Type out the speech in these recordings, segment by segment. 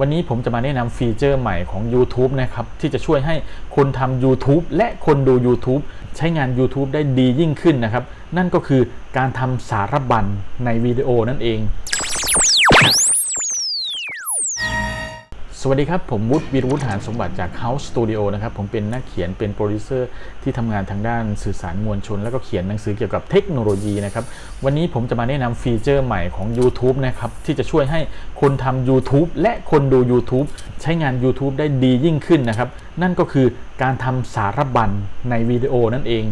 วันนี้ผมจะมาแนะนำฟีเจอร์ใหม่ของ YouTube นะครับ ที่จะช่วยให้คนทำ YouTube และคนดู YouTube ใช้งาน YouTube ได้ดียิ่งขึ้นนะครับ นั่นก็คือการทำสารบัญในวิดีโอนั่นเอง สวัสดีครับ ผมวุฒิวีรวุฒิหานสมบัติจาก House Studio นะครับ ผมเป็นนักเขียนเป็นโปรดิวเซอร์ที่ทำงานทางด้านสื่อสารมวลชน แล้วก็เขียนหนังสือเกี่ยวกับเทคโนโลยีนะครับ วันนี้ผมจะมาแนะนำฟีเจอร์ใหม่ของ YouTube นะครับ ที่จะช่วยให้คนทำ YouTube และคนดู YouTube ใช้งาน YouTube ได้ดียิ่งขึ้นนะครับ นั่นก็คือการทำสารบัญในวิดีโอนั่นเอง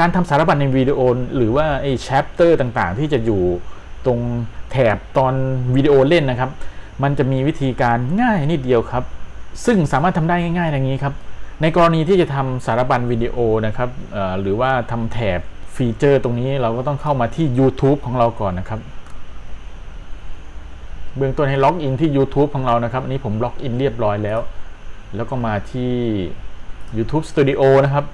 การทำสารบัญในวิดีโอ หรือว่าไอ้แชปเตอร์ต่างๆ ที่จะอยู่ตรงแถบตอนวิดีโอเล่นนะครับ มันจะมีวิธีการง่ายนิดเดียวครับ ซึ่งสามารถทำได้ง่ายๆอย่างนี้ครับ ในกรณีที่จะทำสารบัญวิดีโอนะครับหรือว่าทำแถบฟีเจอร์ตรงนี้เราก็ต้องเข้ามาที่ YouTube ของเราก่อนนะครับ เบื้องต้นให้ล็อกอินที่ YouTube ของเรานะครับ อันนี้ผมล็อกอินเรียบร้อยแล้ว แล้วก็มาที่ YouTube Studio นะครับ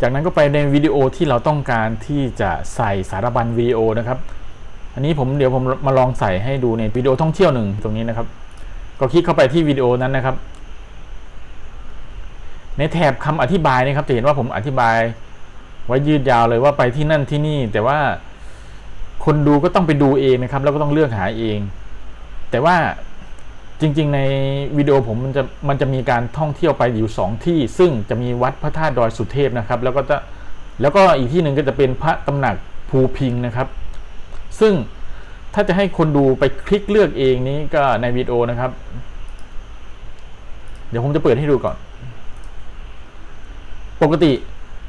จากนั้นก็ไปในวิดีโอที่เราต้องการที่จะใส่สารบัญวิดีโอนะครับ อันนี้ผมเดี๋ยวผมมาลองใส่ให้ดูในวิดีโอท่องเที่ยวหนึ่งตรงนี้นะครับ ก็คลิกเข้าไปที่วิดีโอนั้นนะครับ ในแถบคำอธิบายนะครับจะเห็นว่าผมอธิบาย ไว้ยืดยาวเลยว่าไปที่นั่นที่นี่ แต่ว่าคนดูก็ต้องไปดูเองนะครับ แล้วก็ต้องเลือกหาเอง แต่ว่าจริง ๆ ในวิดีโอผมมันจะมันจะมีการท่องเที่ยวไปอยู่สองที่ ซึ่งจะมีวัดพระธาตุดอยสุเทพนะครับ แล้วก็จะแล้วก็อีกที่หนึ่งก็จะเป็นพระตำหนักภูพิงนะครับ ซึ่งถ้าจะให้คนดูไปคลิกเลือกเองนี้ก็ในวิดีโอนะครับ เดี๋ยวผมจะเปิดให้ดูก่อน ปกติ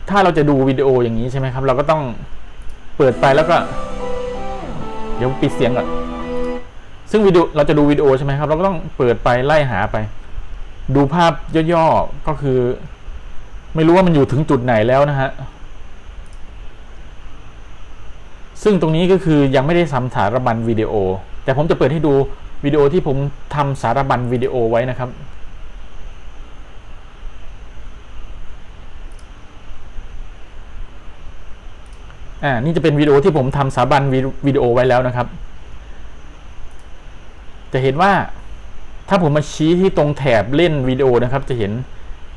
ถ้าเราจะดูวิดีโออย่างนี้ใช่ไหมครับ เราก็ต้องเปิดไปแล้วก็ เดี๋ยวปิดเสียงก่อน ซึ่งวิดีโอเราจะดูวิดีโอใช่ไหมครับ เราก็ต้องเปิดไปไล่หาไป ดูภาพย่อๆก็คือ ไม่รู้ว่ามันอยู่ถึงจุดไหนแล้วนะฮะ ซึ่งตรงนี้ก็คือยังไม่ได้ทำสารบัญวิดีโอ แต่ผมจะเปิดให้ดูวิดีโอที่ผมทำสารบัญวิดีโอไว้นะครับอ่านี่จะเป็นวิดีโอที่ผมทำสารบัญวิดีโอไว้แล้วนะครับ จะเห็นว่าถ้าผมมาชี้ที่ตรงแถบเล่นวิดีโอนะครับ จะเห็น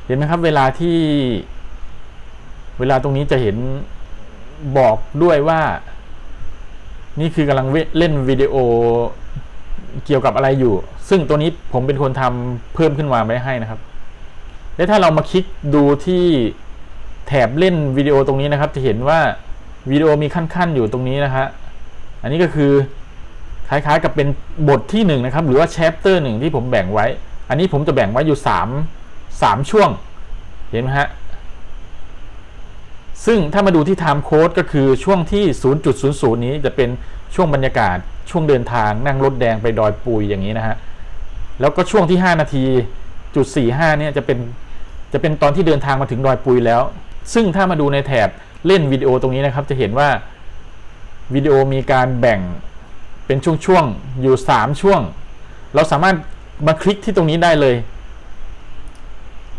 เห็นไหมครับ เวลาที่ เวลาตรงนี้จะเห็นบอกด้วยว่า นี่คือกำลังเล่นวิดีโอเกี่ยวกับอะไรอยู่ ซึ่งตัวนี้ผมเป็นคนทำเพิ่มขึ้นมาไว้ให้นะครับ และถ้าเรามาคลิกดูที่แถบเล่นวิดีโอตรงนี้นะครับ จะเห็นว่าวิดีโอมีขั้นๆอยู่ตรงนี้นะฮะอันนี้ก็คือคล้ายๆกับเป็นบทที่1นนะครับหรือว่าแชปเตอร์หนึ่งที่ผมแบ่งไว้ อันนี้ผมจะแบ่งไว้อยู่ 3 3 ช่วง เห็นไหมฮะ ซึ่งถ้ามาดูที่ time code ก็คือช่วงที่ 0.00 นี้จะเป็นช่วงบรรยากาศช่วงเดินทางนั่งรถแดงไปดอยปุยอย่างนี้นะฮะ แล้วก็ช่วงที่ 5 นาทีจุด45เนี่ยจะเป็นจะเป็นตอนที่เดินทางมาถึงดอยปุยแล้ว ซึ่งถ้ามาดูในแถบเล่นวิดีโอตรงนี้นะครับ จะเห็นว่าวิดีโอมีการแบ่งเป็นช่วงๆอยู่ 3 ช่วง เราสามารถมาคลิกที่ตรงนี้ได้เลย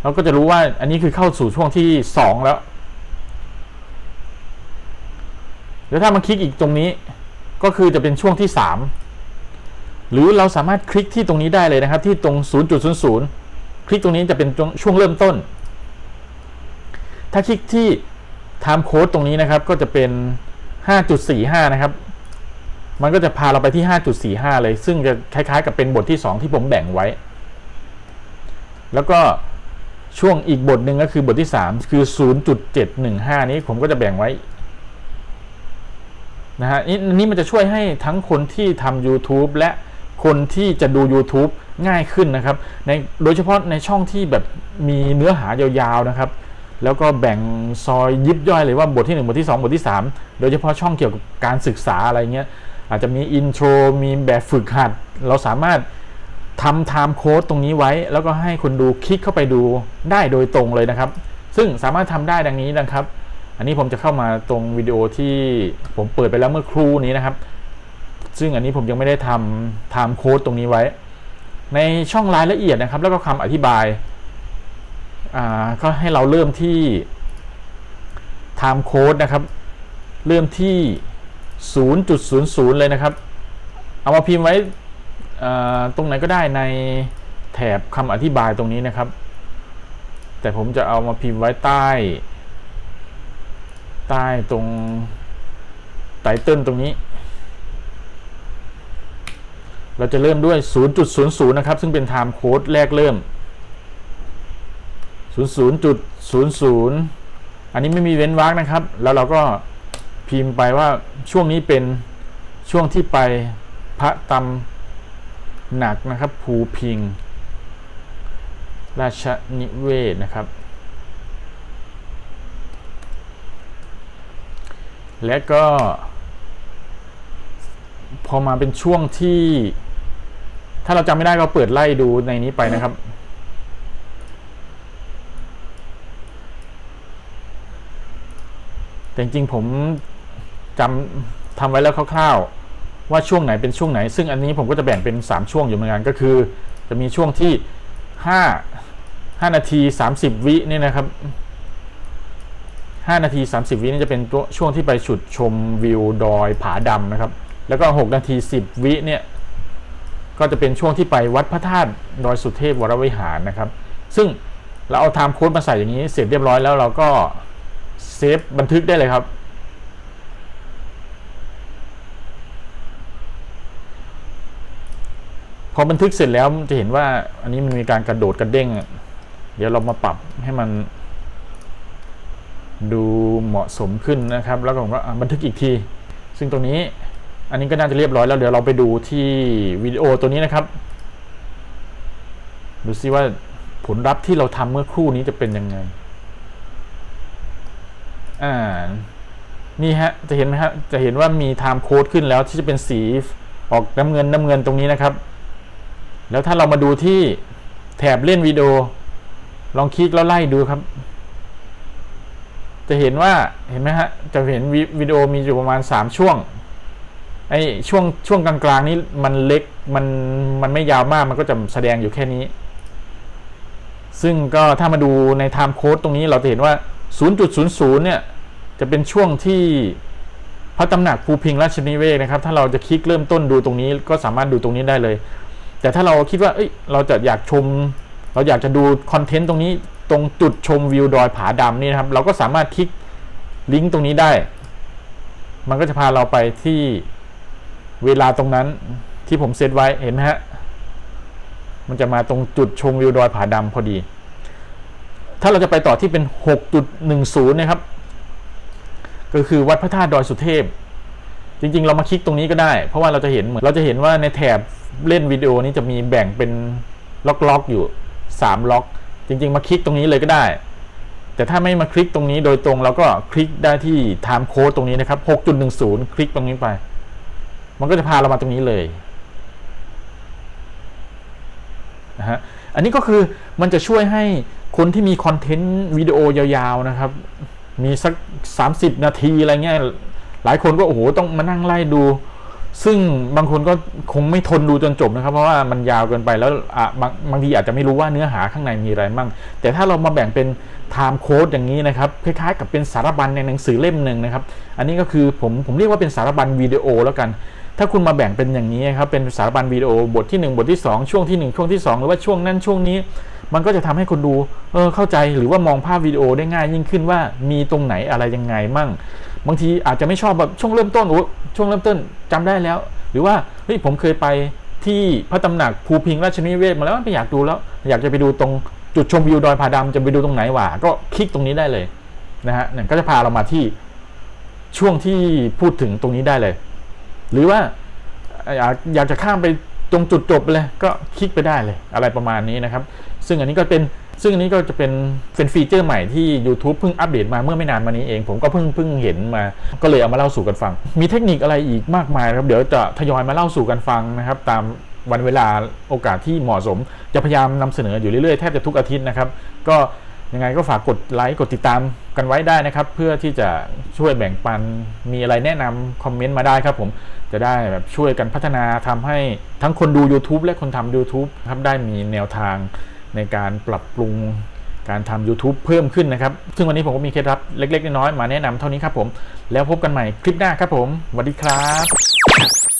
เราก็จะรู้ว่าอันนี้คือเข้าสู่ช่วงที่ 2 แล้ว แล้วถ้ามาคลิกอีกตรงนี้ ก็คือจะเป็นช่วงที่ 3 หรือเราสามารถคลิกที่ตรงนี้ได้เลยนะครับ ที่ตรง 0.00 คลิกตรงนี้จะเป็นช่วงเริ่มต้น ถ้าคลิกที่ time code ตรงนี้นะครับ ก็จะเป็น 5.45 นะครับ มันก็จะพาเราไปที่ 5.45 เลย ซึ่งจะคล้ายๆ กับเป็นบทที่ 2 ที่ผมแบ่งไว้ แล้วก็ช่วงอีกบทหนึ่งก็คือบทที่ 3 คือ 0.715 นี้ผมก็จะแบ่งไว้ นะฮะนี่มันจะช่วยให้ทั้งคนที่ทำ YouTube และคนที่จะดู YouTube ง่ายขึ้นนะครับในโดยเฉพาะในช่องที่แบบมีเนื้อหายาวๆนะครับ แล้วก็แบ่งซอยยิบย่อยเลยว่าบทที่ 1 บทที่ 2 บทที่ 3 โดยเฉพาะช่องเกี่ยวกับการศึกษาอะไรเงี้ยอาจจะมีอินโทรมีแบบฝึกหัด เราสามารถทำไทม์โค้ดตรงนี้ไว้ แล้วก็ให้คนดูคลิกเข้าไปดูได้โดยตรงเลยนะครับ ซึ่งสามารถทำได้ดังนี้นะครับ อันนี้ผมจะเข้ามาตรงวิดีโอที่ผมเปิดไปแล้วเมื่อครู่นี้นะครับ ซึ่งอันนี้ผมยังไม่ได้ทำไทม์โค้ดตรงนี้ไว้ ในช่องรายละเอียดนะครับ แล้วก็คำอธิบายอ่าก็ให้เราเริ่มที่ time code นะครับ เริ่มที่ 0.00 เลยนะครับ เอามาพิมพ์ไว้ตรงไหนก็ได้ในแถบคำอธิบายตรงนี้นะครับ แต่ผมจะเอามาพิมพ์ไว้ใต้ ใต้ตรงไตเติลตรงนี้ เราจะเริ่มด้วย 0.00 นะครับ ซึ่งเป็น time code แรกเริ่ม 00.00 อันนี้ไม่มีเว้นวรรคนะครับ แล้วเราก็พิมพ์ไปว่าช่วงนี้เป็นช่วงที่ไปพระตำหนักนะครับ ภูพิง ราชนิเวศนะครับ และก็ พอมาเป็นช่วงที่ ถ้าเราจำไม่ได้ก็เปิดไล่ดูในนี้ไปนะครับแต่จริงๆผมจำทำไว้แล้วคร่าวๆว่าช่วงไหนเป็นช่วงไหน ซึ่งอันนี้ผมก็จะแบ่งเป็น 3 ช่วงอยู่เหมือนกันก็คือ จะมีช่วงที่ 5 5 นาที 30 วินี่นะครับ 5 นาที 30 วินี่จะเป็นตัวช่วงที่ไปฉุดชมวิวดอยผาดำนะครับ แล้วก็ 6 นาที 10 วิเนี่ยก็จะเป็นช่วงที่ไปวัดพระธาตุดอยสุเทพวรวิหารนะครับ ซึ่งเราเอาไทม์โค้ดมาใส่อย่างนี้เสร็จเรียบร้อยแล้วเราก็เซฟบันทึกได้เลยครับ พอบันทึกเสร็จแล้วจะเห็นว่าอันนี้มันมีการกระโดดกระเด้ง เดี๋ยวเรามาปรับให้มัน ดูเหมาะสมขึ้นนะครับ แล้วก็ผมก็บันทึกอีกที ซึ่งตรงนี้อันนี้ก็น่าจะเรียบร้อยแล้วเดี๋ยวเราไปดูที่วิดีโอตัวนี้นะครับ ดูซิว่าผลลัพธ์ที่เราทำเมื่อครู่นี้จะเป็นยังไง อ่า นี่ฮะ จะเห็นไหมฮะจะเห็นว่ามี time code ขึ้นแล้วที่จะเป็นสีออกน้ำเงินน้ำเงินตรงนี้นะครับ แล้วถ้าเรามาดูที่แถบเล่นวิดีโอ ลองคลิกแล้วไล่ดูครับ จะเห็นว่าเห็นไหมฮะจะเห็นวิวิดีโอมีอยู่ประมาณ 3 ช่วงไอ้ช่วงช่วงกลางๆนี้มันเล็กมันมันไม่ยาวมากมันก็จะแสดงอยู่แค่นี้ ซึ่งก็ถ้ามาดูใน time code ตรงนี้เราจะเห็นว่า 0.00 เนี่ย จะเป็นช่วงที่พระตำหนักภูพิงราชนิเวศนะครับ ถ้าเราจะคลิกเริ่มต้นดูตรงนี้ก็สามารถดูตรงนี้ได้เลย แต่ถ้าเราคิดว่าเอ้ยเราจะอยากชม เราอยากจะดูคอนเทนต์ตรงนี้ ตรงจุดชมวิวดอยผาดำนี่นะครับ เราก็สามารถคลิกลิงก์ตรงนี้ได้ มันก็จะพาเราไปที่เวลาตรงนั้นที่ผมเซตไว้เห็นไหมฮะ มันจะมาตรงจุดชมวิวดอยผาดำพอดี ถ้าเราจะไปต่อที่เป็น 6.10 นะครับ ก็คือวัดพระธาตุดอยสุเทพ จริงๆ เรามาคลิกตรงนี้ก็ได้ เพราะว่าเราจะเห็นเหมือนเราจะเห็นว่าในแถบเล่นวิดีโอนี้จะมีแบ่งเป็นล็อกๆอยู่ 3 ล็อก จริง ๆ มาคลิกตรงนี้เลยก็ได้ แต่ถ้าไม่มาคลิกตรงนี้โดยตรงเราก็คลิกได้ที่ time code ตรงนี้นะครับ 6.10 คลิกตรงนี้ไป มันก็จะพาเรามาตรงนี้เลยนะฮะอันนี้ก็คือมันจะช่วยให้คนที่มีคอนเทนต์วิดีโอยาวๆนะครับ มีสัก 30 นาทีอะไรเงี้ยหลายคนก็โอ้โหต้องมานั่งไล่ดู ซึ่งบางคนก็คงไม่ทนดูจนจบนะครับ เพราะว่ามันยาวเกินไปแล้วบางบางทีอาจจะไม่รู้ว่าเนื้อหาข้างในมีอะไรมั่ง แต่ถ้าเรามาแบ่งเป็น time code อย่างนี้นะครับ คล้ายๆกับเป็นสารบัญในหนังสือเล่มหนึ่งนะครับ อันนี้ก็คือผมผมเรียกว่าเป็นสารบัญวิดีโอแล้วกัน ถ้าคุณมาแบ่งเป็นอย่างนี้ครับ เป็นสารบัญวิดีโอบทที่ 1 บทที่ 2 ช่วงที่ 1 ช่วงที่ 2 หรือว่าช่วงนั้นช่วงนี้ มันก็จะทำให้คนดูเออเข้าใจหรือว่ามองภาพวิดีโอได้ง่ายยิ่งขึ้นว่ามีตรงไหนอะไรยังไงมั่ง บางทีอาจจะไม่ชอบแบบช่วงเริ่มต้นโอ้ช่วงเริ่มต้นจำได้แล้ว หรือว่าเฮ้ยผมเคยไปที่พระตำหนักภูพิงราชนิเวศมาแล้วไม่อยากดูแล้ว อยากจะไปดูตรงจุดชมวิวดอยผาดำจะไปดูตรงไหนวะก็คลิกตรงนี้ได้เลยนะฮะเนี่ยก็จะพาเรามาที่ช่วงที่พูดถึงตรงนี้ได้เลย หรือว่าอยากอยากจะข้ามไปตรงจุดจบเลยก็คลิกไปได้เลย อะไรประมาณนี้นะครับ ซึ่งอันนี้ก็เป็น ซึ่งอันนี้ก็จะเป็นเป็นฟีเจอร์ใหม่ที่ YouTube เพิ่งอัปเดตมาเมื่อไม่นานมานี้เอง ผมก็เพิ่งเพิ่งเห็นมา ก็เลยเอามาเล่าสู่กันฟัง มีเทคนิคอะไรอีกมากมายครับ เดี๋ยวจะทยอยมาเล่าสู่กันฟังนะครับ ตามวันเวลาโอกาสที่เหมาะสม จะพยายามนำเสนออยู่เรื่อยๆ แทบจะทุกอาทิตย์นะครับ ก็ยังไงก็ฝากกดไลค์กดติดตามกันไว้ได้นะครับ เพื่อที่จะช่วยแบ่งปันมีอะไรแนะนำคอมเมนต์มาได้ครับผมจะได้แบบช่วยกันพัฒนาทำให้ทั้งคนดู YouTube และคนทำ YouTube ครับได้มีแนวทาง ในการปรับปรุงการทำ YouTube เพิ่มขึ้นนะครับ ซึ่งวันนี้ผมก็มีเคล็ดลับเล็ก ๆ น้อยๆมาแนะนำเท่านี้ครับผม แล้วพบกันใหม่คลิปหน้าครับผมสวัสดีครับ